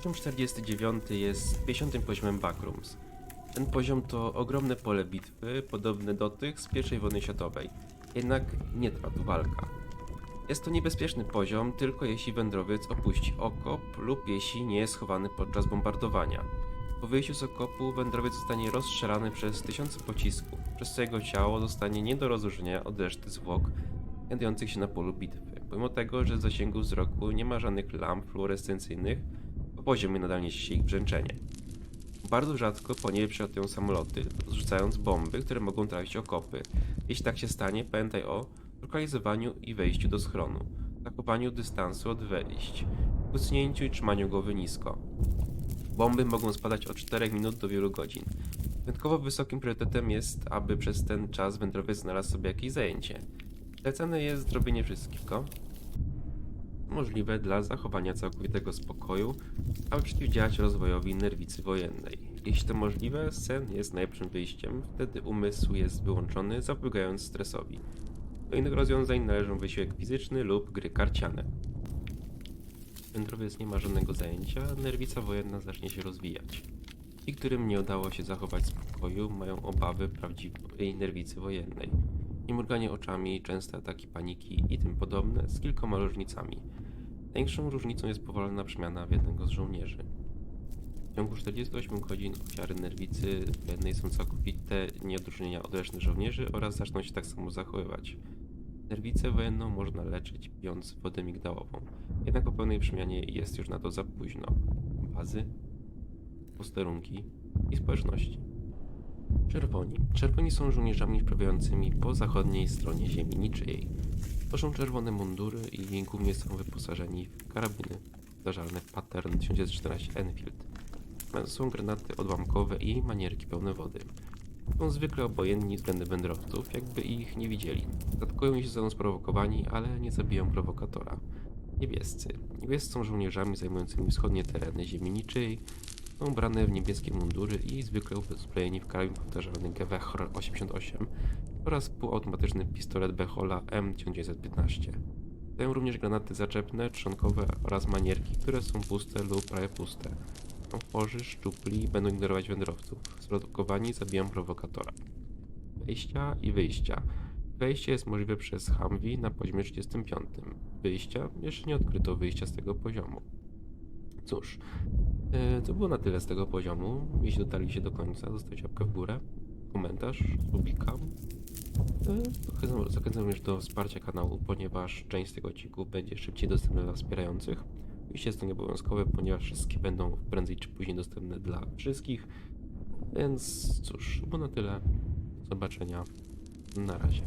Poziom 49 jest 50 poziomem Backrooms. Ten poziom to ogromne pole bitwy, podobne do tych z I wojny światowej. Jednak nie trwa tu walka. Jest to niebezpieczny poziom tylko jeśli wędrowiec opuści okop lub jeśli nie jest schowany podczas bombardowania. Po wyjściu z okopu wędrowiec zostanie rozstrzelany przez tysiące pocisków, przez co jego ciało zostanie nie do rozróżnienia od reszty zwłok znajdujących się na polu bitwy. Pomimo tego, że w zasięgu wzroku nie ma żadnych lamp fluorescencyjnych, po poziomie nadal niesie ich brzęczenie. Bardzo rzadko po niebie przelatują samoloty, zrzucając bomby, które mogą trafić okopy. Jeśli tak się stanie, pamiętaj o lokalizowaniu i wejściu do schronu, zachowaniu dystansu od wejść, usunięciu i trzymaniu głowy nisko. Bomby mogą spadać od 4 minut do wielu godzin. Wyjątkowo wysokim priorytetem jest, aby przez ten czas wędrowiec znalazł sobie jakieś zajęcie. Zalecane jest zrobienie wszystkiego możliwe dla zachowania całkowitego spokoju, aby przeciwdziałać rozwojowi nerwicy wojennej. Jeśli to możliwe, sen jest najlepszym wyjściem, wtedy umysł jest wyłączony, zapobiegając stresowi. Do innych rozwiązań należą wysiłek fizyczny lub gry karciane. Wędrowiec nie ma żadnego zajęcia, nerwica wojenna zacznie się rozwijać. Ci, którym nie udało się zachować spokoju, mają obawy prawdziwej nerwicy wojennej. Niemruganie oczami, częste ataki paniki i tym podobne z kilkoma różnicami. Największą różnicą jest powolna przemiana w jednego z żołnierzy. W ciągu 48 godzin ofiary nerwicy wojennej są całkowite nieodróżnienia od reszty żołnierzy oraz zaczną się tak samo zachowywać. Nerwicę wojenną można leczyć pijąc wodę migdałową, jednak po pełnej przemianie jest już na to za późno. Bazy, posterunki i społeczności. Czerwoni. Czerwoni są żołnierzami pracującymi po zachodniej stronie ziemi niczyjej. Noszą czerwone mundury i głównie są wyposażeni w karabiny zdarzalne Pattern 1914 Enfield. Są granaty odłamkowe i manierki pełne wody. Są zwykle obojętni względem wędrowców, jakby ich nie widzieli. Zatkują się zostaną sprowokowani, ale nie zabiją prowokatora. Niebiescy. Niebiescy są żołnierzami zajmującymi wschodnie tereny ziemi niczyjej, są ubrane w niebieskie mundury i zwykle uzbrojeni w karabin powtarzalny Gewehr 88 oraz półautomatyczny pistolet Bechola M1915. Dają również granaty zaczepne, trzonkowe oraz manierki, które są puste lub prawie puste. Są chorzy, szczupli będą ignorować wędrowców. Sprowokowani zabiją prowokatora. Wejścia i wyjścia. Wejście jest możliwe przez Humvee na poziomie 35. Wyjścia jeszcze nie odkryto wyjścia z tego poziomu. Cóż, to było na tyle z tego poziomu. Jeśli dotarliście do końca, zostawcie łapkę w górę, komentarz, subika. E, Zachęcam, również do wsparcia kanału, ponieważ część z tego odcinku będzie szybciej dostępna dla wspierających. Oczywiście jest to nieobowiązkowe, ponieważ wszystkie będą prędzej czy później dostępne dla wszystkich. Więc cóż, było na tyle. Do zobaczenia. Na razie.